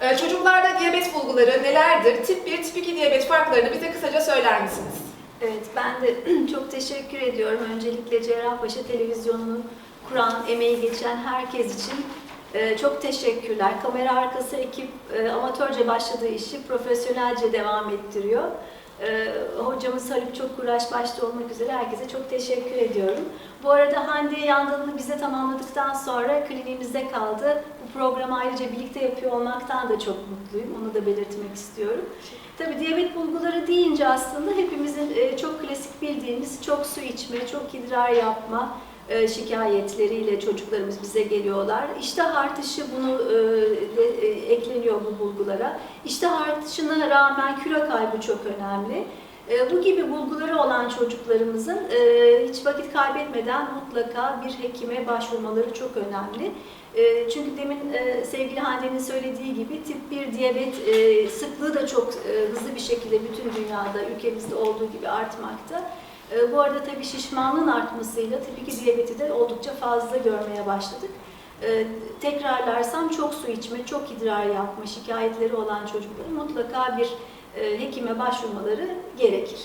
Ee, çocuklarda diyabet bulguları nelerdir? Tip 1, tip 2 diyabet farklarını bize kısaca söyler misiniz? Evet, ben de çok teşekkür ediyorum. Öncelikle Cerrahpaşa Televizyonu'nu kuran, emeği geçen herkes için e, çok teşekkürler. Kamera arkası ekip e, amatörce başladığı işi profesyonelce devam ettiriyor. E, Hocamız Haluk Çokkuraş başta olmak üzere herkese çok teşekkür ediyorum. Bu arada Hande Yandal'ını bize tamamladıktan sonra kliniğimizde kaldı. Bu programı ayrıca birlikte yapıyor olmaktan da çok mutluyum. Onu da belirtmek istiyorum. Tabii diyabet bulguları deyince aslında hepimizin e, çok klasik bildiğimiz çok su içme, çok idrar yapma e, şikayetleriyle çocuklarımız bize geliyorlar. İştah artışı bunu e, e, ekleniyor bu bulgulara. İştah artışına rağmen kilo kaybı çok önemli. E, Bu gibi bulguları olan çocuklarımızın e, hiç vakit kaybetmeden mutlaka bir hekime başvurmaları çok önemli. E, Çünkü demin e, sevgili Hande'nin söylediği gibi tip 1 diyabet e, sıklığı da çok e, hızlı bir şekilde bütün dünyada, ülkemizde olduğu gibi artmakta. E, Bu arada tabii şişmanlığın artmasıyla tip 2 diyabeti de oldukça fazla görmeye başladık. E, Tekrarlarsam çok su içme, çok idrar yapma şikayetleri olan çocukların mutlaka bir e, hekime başvurmaları gerekir.